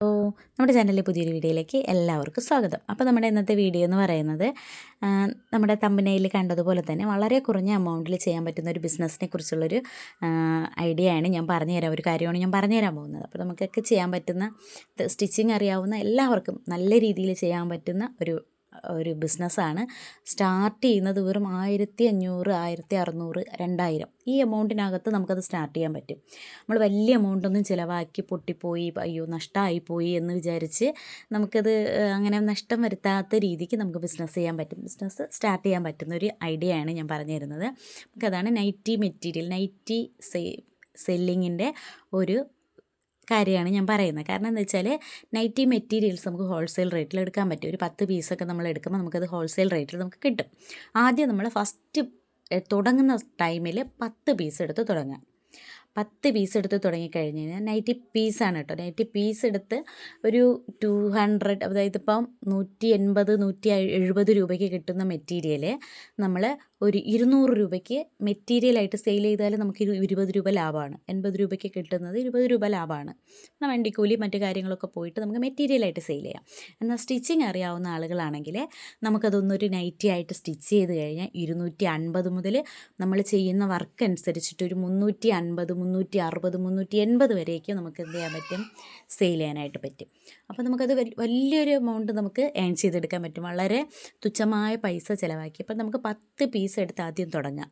അപ്പോൾ നമ്മുടെ ചാനലിലെ പുതിയൊരു വീഡിയോയിലേക്ക് എല്ലാവർക്കും സ്വാഗതം. അപ്പോൾ നമ്മുടെ ഇന്നത്തെ വീഡിയോ എന്ന് പറയുന്നത് നമ്മുടെ തമ്പനയിൽ കണ്ടതുപോലെ തന്നെ വളരെ കുറഞ്ഞ എമൗണ്ടിൽ ചെയ്യാൻ പറ്റുന്ന ഒരു ബിസിനസ്സിനെ കുറിച്ചുള്ളൊരു ഐഡിയ ആണ് ഞാൻ പറഞ്ഞു തരാം ഒരു കാര്യമാണ് ഞാൻ പറഞ്ഞു തരാൻ പോകുന്നത്. അപ്പോൾ നമുക്കൊക്കെ ചെയ്യാൻ പറ്റുന്ന സ്റ്റിച്ചിങ് അറിയാവുന്ന എല്ലാവർക്കും നല്ല രീതിയിൽ ചെയ്യാൻ പറ്റുന്ന ഒരു ഒരു ബിസിനസ്സാണ്. സ്റ്റാർട്ട് ചെയ്യുന്നത് വെറും ആയിരത്തി അഞ്ഞൂറ് ആയിരത്തി അറുന്നൂറ് രണ്ടായിരം. ഈ എമൗണ്ടിനകത്ത് നമുക്കത് സ്റ്റാർട്ട് ചെയ്യാൻ പറ്റും. നമ്മൾ വലിയ എമൗണ്ടൊന്നും ചിലവാക്കി പൊട്ടിപ്പോയി അയ്യോ നഷ്ടമായി പോയി എന്ന് വിചാരിച്ച് നമുക്കത് അങ്ങനെ നഷ്ടം വരുത്താത്ത രീതിക്ക് നമുക്ക് ബിസിനസ് ചെയ്യാൻ പറ്റും. ബിസിനസ് സ്റ്റാർട്ട് ചെയ്യാൻ പറ്റുന്ന ഒരു ഐഡിയ ആണ് ഞാൻ പറഞ്ഞു തരുന്നത് നമുക്കതാണ് നൈറ്റി മെറ്റീരിയൽ നൈറ്റി സെല്ലിങ്ങിന്റെ ഒരു കാര്യമാണ് ഞാൻ പറയുന്നത്. കാരണം എന്താ വെച്ചാൽ നൈറ്റി മെറ്റീരിയൽസ് നമുക്ക് ഹോൾസെയിൽ റേറ്റിൽ എടുക്കാൻ പറ്റും. ഒരു പത്ത് പീസൊക്കെ നമ്മൾ എടുക്കുമ്പോൾ നമുക്കത് ഹോൾസെയിൽ റേറ്റിൽ നമുക്ക് കിട്ടും. ആദ്യം നമ്മൾ ഫസ്റ്റ് തുടങ്ങുന്ന ടൈമിൽ പത്ത് പീസ് എടുത്ത് തുടങ്ങാം പത്ത് പീസ് എടുത്ത് തുടങ്ങിക്കഴിഞ്ഞ് കഴിഞ്ഞാൽ നൈറ്റി പീസാണ് കേട്ടോ. നൈറ്റി പീസ് എടുത്ത് ഒരു ടു ഹൺഡ്രഡ് അതായത് ഇപ്പം നൂറ്റി എൺപത് നൂറ്റി എഴുപത് രൂപയ്ക്ക് കിട്ടുന്ന മെറ്റീരിയൽ നമ്മൾ ഒരു ഇരുന്നൂറ് രൂപയ്ക്ക് മെറ്റീരിയലായിട്ട് സെയിൽ ചെയ്താൽ നമുക്ക് ഇരുപത് രൂപ ലാഭമാണ്. എൺപത് രൂപയ്ക്ക് കിട്ടുന്നത് ഇരുപത് രൂപ ലാഭമാണ്. വണ്ടിക്കൂലി മറ്റു കാര്യങ്ങളൊക്കെ പോയിട്ട് നമുക്ക് മെറ്റീരിയലായിട്ട് സെയിൽ ചെയ്യാം. എന്നാൽ സ്റ്റിച്ചിങ് അറിയാവുന്ന ആളുകളാണെങ്കിൽ നമുക്കതൊന്നൊരു നൈറ്റി ആയിട്ട് സ്റ്റിച്ച് ചെയ്ത് കഴിഞ്ഞാൽ ഇരുന്നൂറ്റി അൻപത് മുതൽ നമ്മൾ ചെയ്യുന്ന വർക്ക് അനുസരിച്ചിട്ട് ഒരു മുന്നൂറ്റി അൻപത് മുന്നൂറ്റി അറുപത് മുന്നൂറ്റി എൺപത് വരെയൊക്കെ നമുക്ക് എന്ത് ചെയ്യാൻ പറ്റും? സെയിൽ ചെയ്യാനായിട്ട് പറ്റും. അപ്പോൾ നമുക്കത് വലിയൊരു എമൗണ്ട് നമുക്ക് ഏൺ ചെയ്തെടുക്കാൻ പറ്റും. വളരെ തുച്ഛമായ പൈസ ചിലവാക്കി. അപ്പം നമുക്ക് പത്ത് പീസ് എടുത്ത് ആദ്യം തുടങ്ങാം.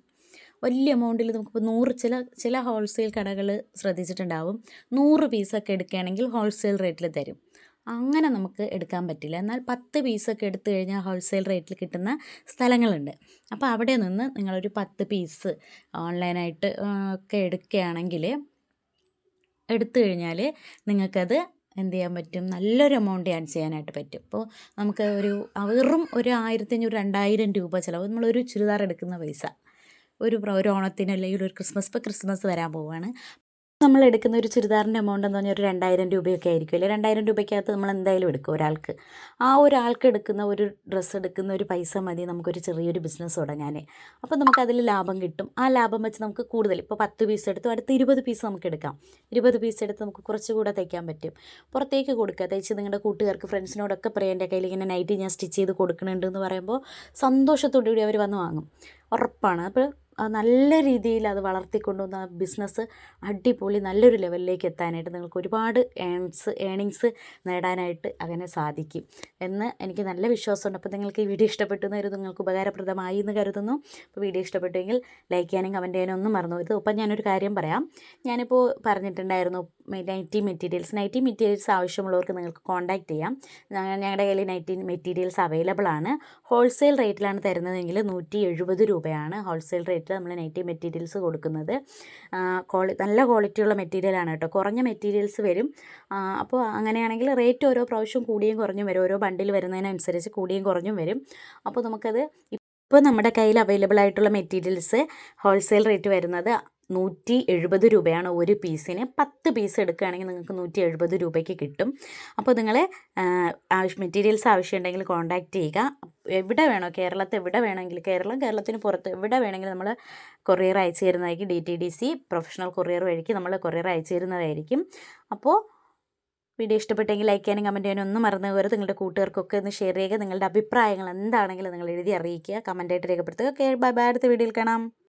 വലിയ എമൗണ്ടിൽ നമുക്കിപ്പോൾ നൂറ് ചില ചില ഹോൾസെയിൽ കടകൾ ശ്രദ്ധിച്ചിട്ടുണ്ടാവും. നൂറ് പീസൊക്കെ എടുക്കുകയാണെങ്കിൽ ഹോൾസെയിൽ റേറ്റിൽ തരും. അങ്ങനെ നമുക്ക് എടുക്കാൻ പറ്റില്ല. എന്നാൽ പത്ത് പീസൊക്കെ എടുത്തു കഴിഞ്ഞാൽ ഹോൾസെയിൽ റേറ്റിൽ കിട്ടുന്ന സ്ഥലങ്ങളുണ്ട്. അപ്പോൾ അവിടെ നിന്ന് നിങ്ങളൊരു പത്ത് പീസ് ഓൺലൈനായിട്ട് ഒക്കെ എടുക്കുകയാണെങ്കിൽ എടുത്തു കഴിഞ്ഞാൽ നിങ്ങൾക്കത് എന്ത് ചെയ്യാൻ പറ്റും? നല്ലൊരു എമൗണ്ട് ഏൺ ചെയ്യാനായിട്ട് പറ്റും. അപ്പോൾ നമുക്ക് ഒരു വെറും ഒരു ആയിരത്തഞ്ഞൂറ് രണ്ടായിരം രൂപ ചിലവ്. നമ്മളൊരു ചുരിദാർ എടുക്കുന്ന പൈസ. ഒരു ഒരു ഓണത്തിന് അല്ലെങ്കിൽ ഒരു ക്രിസ്മസ് ഇപ്പോൾ ക്രിസ്മസ് വരാൻ പോവുകയാണ് നമ്മൾ എടുക്കുന്ന ഒരു ചുരിദാറിന്റെ എമൗണ്ട് എന്ന് പറഞ്ഞാൽ ഒരു രണ്ടായിരം രൂപയൊക്കെ ആയിരിക്കും. അല്ലേ? രണ്ടായിരം രൂപയ്ക്കകത്ത് നമ്മൾ എന്തായാലും എടുക്കും ഒരാൾക്ക്. ആ ഒരാൾക്ക് എടുക്കുന്ന ഒരു ഡ്രസ്സ് എടുക്കുന്ന ഒരു പൈസ മതി നമുക്കൊരു ചെറിയൊരു ബിസിനസ് തുടങ്ങാൻ. അപ്പോൾ നമുക്ക് അതിൽ ലാഭം കിട്ടും. ആ ലാഭം വെച്ച് നമുക്ക് കൂടുതൽ ഇപ്പോൾ പത്ത് പീസ് എടുത്തു അടുത്ത് ഇരുപത് പീസ് നമുക്ക് എടുക്കാം. ഇരുപത് പീസ് എടുത്ത് നമുക്ക് കുറച്ചുകൂടെ തയ്ക്കാൻ പറ്റും. പുറത്തേക്ക് കൊടുക്കുക. തയ്ച്ച് നിങ്ങളുടെ കൂട്ടുകാർക്ക് ഫ്രണ്ട്സിനോടൊക്കെ പറയാം. എന്റെ കയ്യിൽ ഇങ്ങനെ നൈറ്റ് ഞാൻ സ്റ്റിച്ച് ചെയ്ത് കൊടുക്കുന്നുണ്ട് എന്ന് പറയുമ്പോൾ സന്തോഷത്തോടു കൂടി അവർ വന്ന് വാങ്ങും. ഉറപ്പാണ്. അപ്പോൾ നല്ല രീതിയിൽ അത് വളർത്തിക്കൊണ്ടുവന്ന ബിസിനസ് അടിപൊളി നല്ലൊരു ലെവലിലേക്ക് എത്താനായിട്ട് നിങ്ങൾക്ക് ഒരുപാട് ഏൺസ് ഏണിങ്സ് നേടാനായിട്ട് അങ്ങനെ സാധിക്കും. എന്ന് എനിക്ക് നല്ല വിശ്വാസമുണ്ട്. അപ്പോൾ നിങ്ങൾക്ക് ഈ വീഡിയോ ഇഷ്ടപ്പെട്ടു എന്നൊരു നിങ്ങൾക്ക് ഉപകാരപ്രദമായി എന്ന് കരുതുന്നു. അപ്പോൾ വീഡിയോ ഇഷ്ടപ്പെട്ടെങ്കിൽ ലൈക്ക് ചെയ്യാനും കമന്റ് ചെയ്യാനും ഒന്നും മറന്നു ഇത് അപ്പം ഞാനൊരു കാര്യം പറയാം. ഞാനിപ്പോൾ പറഞ്ഞിട്ടുണ്ടായിരുന്നു നൈറ്റി മെറ്റീരിയൽസ് നൈറ്റി മെറ്റീരിയൽസ് ആവശ്യമുള്ളവർക്ക് നിങ്ങൾക്ക് കോൺടാക്റ്റ് ചെയ്യാം. ഞങ്ങളുടെ കയ്യിൽ നൈറ്റി മെറ്റീരിയൽസ് അവൈലബിൾ ആണ്. ഹോൾസെയിൽ റേറ്റിലാണ് തരുന്നതെങ്കിൽ നൂറ്റി എഴുപത് രൂപയാണ് ഹോൾസെയിൽ റേറ്റ് ആയിട്ട് നമ്മൾ നൈറ്റി മെറ്റീരിയൽസ് കൊടുക്കുന്നത്. ക്വാളി നല്ല ക്വാളിറ്റിയുള്ള മെറ്റീരിയലാണ് കേട്ടോ. കുറഞ്ഞ മെറ്റീരിയൽസ് വരും. അപ്പോൾ അങ്ങനെയാണെങ്കിൽ റേറ്റ് ഓരോ പ്രാവശ്യം കൂടിയും കുറഞ്ഞും വരും. ഓരോ ബണ്ടിൽ വരുന്നതിനനുസരിച്ച് കൂടിയും കുറഞ്ഞും വരും. അപ്പോൾ നമുക്കത് ഇപ്പോൾ നമ്മുടെ കയ്യിൽ അവൈലബിൾ ആയിട്ടുള്ള മെറ്റീരിയൽസ് ഹോൾസെയിൽ റേറ്റ് വരുന്നത് നൂറ്റി എഴുപത് രൂപയാണ് ഒരു പീസിന്. പത്ത് പീസ് എടുക്കുകയാണെങ്കിൽ നിങ്ങൾക്ക് നൂറ്റി എഴുപത് രൂപയ്ക്ക് കിട്ടും. അപ്പോൾ നിങ്ങൾ ആവശ്യ മെറ്റീരിയൽസ് ആവശ്യമുണ്ടെങ്കിൽ കോൺടാക്റ്റ് ചെയ്യുക. എവിടെ വേണോ കേരളത്തിൽ എവിടെ വേണമെങ്കിൽ കേരളം കേരളത്തിന് പുറത്ത് എവിടെ വേണമെങ്കിലും നമ്മൾ കൊറിയർ അയച്ചു തരുന്നതായിരിക്കും. D T D C professional courier വഴിക്ക് നമ്മൾ കൊറിയർ അയച്ചു തരുന്നതായിരിക്കും. അപ്പോൾ വീഡിയോ ഇഷ്ടപ്പെട്ടെങ്കിൽ ലൈക്ക് ചെയ്യാനും കമന്റ് ചെയ്യാനും ഒന്നും മറന്നു പോകരുത്. നിങ്ങളുടെ കൂട്ടുകാർക്കൊക്കെ ഒന്ന് ഷെയർ ചെയ്യുക. നിങ്ങളുടെ അഭിപ്രായങ്ങൾ എന്താണെങ്കിലും നിങ്ങൾ എഴുതി അറിയിക്കുക. കമന്റായിട്ട് രേഖപ്പെടുത്തുക. Okay bye bye. അടുത്ത വീഡിയോയിൽ കാണാം.